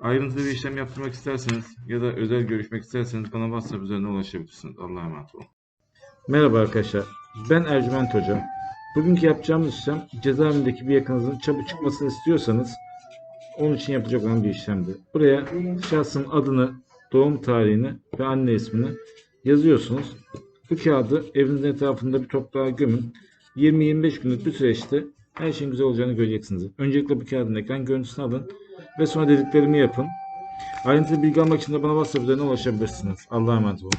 Ayrıntılı bir işlem yaptırmak isterseniz ya da özel görüşmek isterseniz bana WhatsApp üzerinden ulaşabilirsiniz. Allah'a emanet olun. Merhaba arkadaşlar. Ben Ercüment Hocam. Bugünkü yapacağımız işlem cezaevindeki bir yakınızın çabuk çıkmasını istiyorsanız onun için yapacak olan bir işlemdi. Buraya şahsın adını, doğum tarihini ve anne ismini yazıyorsunuz. Bu kağıdı evinizin etrafında bir toprağa gömün. 20-25 günlük bir süreçte her şeyin güzel olacağını göreceksiniz. Öncelikle bu kağıdın ekran görüntüsünü alın ve sonra dediklerimi yapın. Ayrıntılı bilgi almak için de bana WhatsApp üzerinden ulaşabilirsiniz. Allah'a emanet olun.